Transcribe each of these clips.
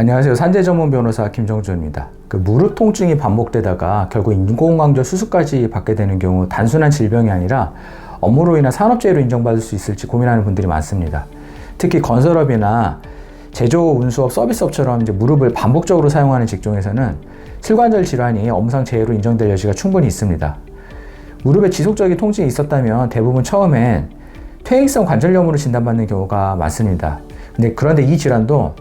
안녕하세요. 산재 전문 변호사 김정주입니다. 그 무릎 통증이 반복되다가 결국 인공관절 수술까지 받게 되는 경우 단순한 질병이 아니라 업무로 인한 산업재해로 인정받을 수 있을지 고민하는 분들이 많습니다. 특히 건설업이나 제조 운수업 서비스업처럼 이제 무릎을 반복적으로 사용하는 직종에서는 슬관절 질환이 업무상 재해로 인정될 여지가 충분히 있습니다. 무릎에 지속적인 통증이 있었다면 대부분 처음엔 퇴행성 관절염으로 진단받는 경우가 많습니다. 근데 그런데 이 질환도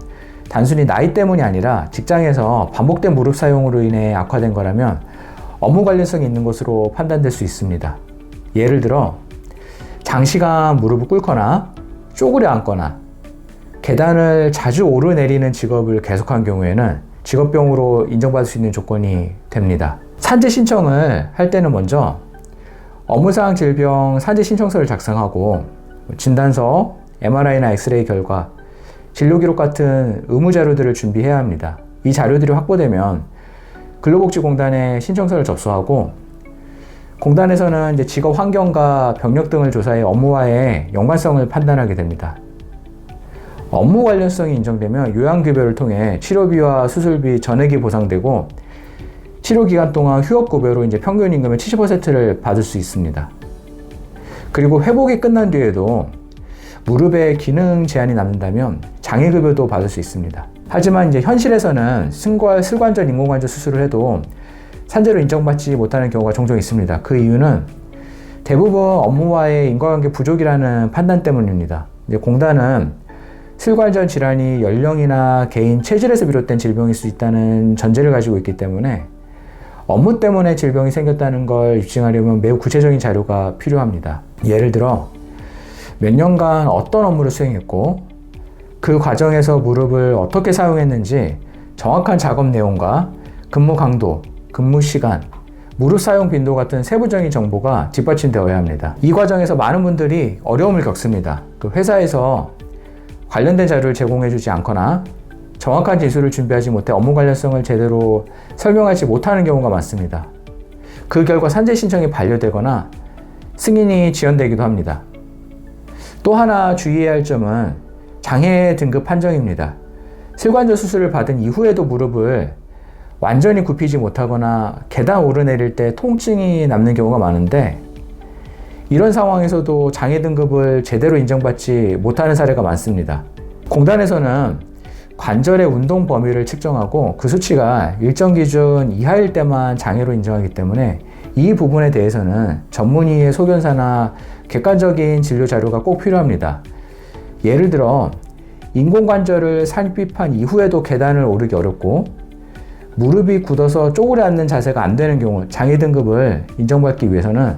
단순히 나이 때문이 아니라 직장에서 반복된 무릎 사용으로 인해 악화된 거라면 업무 관련성이 있는 것으로 판단될 수 있습니다. 예를 들어 장시간 무릎을 꿇거나 쪼그려 앉거나 계단을 자주 오르내리는 직업을 계속한 경우에는 직업병으로 인정받을 수 있는 조건이 됩니다. 산재 신청을 할 때는 먼저 업무상 질병 산재 신청서를 작성하고 진단서, MRI나 엑스레이 결과, 진료 기록 같은 의무 자료들을 준비해야 합니다. 이 자료들이 확보되면 근로복지공단에 신청서를 접수하고 공단에서는 이제 직업 환경과 병력 등을 조사해 업무와의 연관성을 판단하게 됩니다. 업무 관련성이 인정되면 요양급여를 통해 치료비와 수술비 전액이 보상되고 치료 기간 동안 휴업급여로 이제 평균 임금의 70%를 받을 수 있습니다. 그리고 회복이 끝난 뒤에도 무릎에 기능 제한이 남는다면 장애급여도 받을 수 있습니다. 하지만 이제 현실에서는 승관, 슬관절 인공관절 수술을 해도 산재로 인정받지 못하는 경우가 종종 있습니다. 그 이유는 대부분 업무와의 인과관계 부족이라는 판단 때문입니다. 이제 공단은 슬관절 질환이 연령이나 개인 체질에서 비롯된 질병일 수 있다는 전제를 가지고 있기 때문에 업무 때문에 질병이 생겼다는 걸 입증하려면 매우 구체적인 자료가 필요합니다. 예를 들어 몇 년간 어떤 업무를 수행했고 그 과정에서 무릎을 어떻게 사용했는지 정확한 작업 내용과 근무 강도, 근무 시간, 무릎 사용 빈도 같은 세부적인 정보가 뒷받침되어야 합니다. 이 과정에서 많은 분들이 어려움을 겪습니다. 그 회사에서 관련된 자료를 제공해주지 않거나 정확한 진술을 준비하지 못해 업무 관련성을 제대로 설명하지 못하는 경우가 많습니다. 그 결과 산재 신청이 반려되거나 승인이 지연되기도 합니다. 또 하나 주의해야 할 점은 장애 등급 판정입니다. 슬관절 수술을 받은 이후에도 무릎을 완전히 굽히지 못하거나 계단 오르내릴 때 통증이 남는 경우가 많은데 이런 상황에서도 장애 등급을 제대로 인정받지 못하는 사례가 많습니다. 공단에서는 관절의 운동 범위를 측정하고 그 수치가 일정 기준 이하일 때만 장애로 인정하기 때문에 이 부분에 대해서는 전문의의 소견사나 객관적인 진료 자료가 꼭 필요합니다. 예를 들어 인공관절을 삽입한 이후에도 계단을 오르기 어렵고 무릎이 굳어서 쪼그려 앉는 자세가 안 되는 경우 장애 등급을 인정받기 위해서는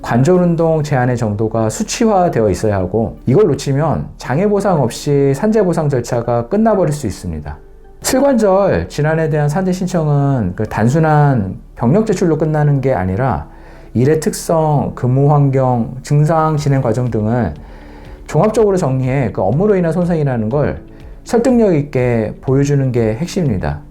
관절 운동 제한의 정도가 수치화되어 있어야 하고 이걸 놓치면 장애 보상 없이 산재 보상 절차가 끝나버릴 수 있습니다. 슬관절 질환에 대한 산재 신청은 그 단순한 병력 제출로 끝나는 게 아니라 일의 특성, 근무 환경, 증상 진행 과정 등을 종합적으로 정리해 그 업무로 인한 손상이라는 걸 설득력 있게 보여주는 게 핵심입니다.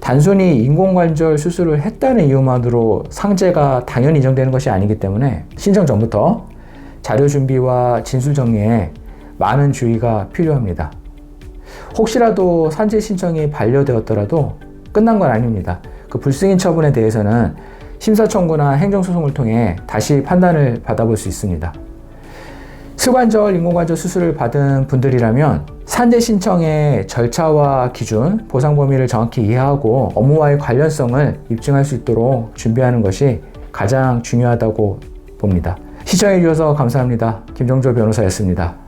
단순히 인공관절 수술을 했다는 이유만으로 상재가 당연히 인정되는 것이 아니기 때문에 신청 전부터 자료 준비와 진술 정리에 많은 주의가 필요합니다. 혹시라도 산재 신청이 반려되었더라도 끝난 건 아닙니다. 그 불승인 처분에 대해서는 심사 청구나 행정 소송을 통해 다시 판단을 받아볼 수 있습니다. 슬관절 인공관절 수술을 받은 분들이라면 산재 신청의 절차와 기준, 보상 범위를 정확히 이해하고 업무와의 관련성을 입증할 수 있도록 준비하는 것이 가장 중요하다고 봅니다. 시청해 주셔서 감사합니다. 김정조 변호사였습니다.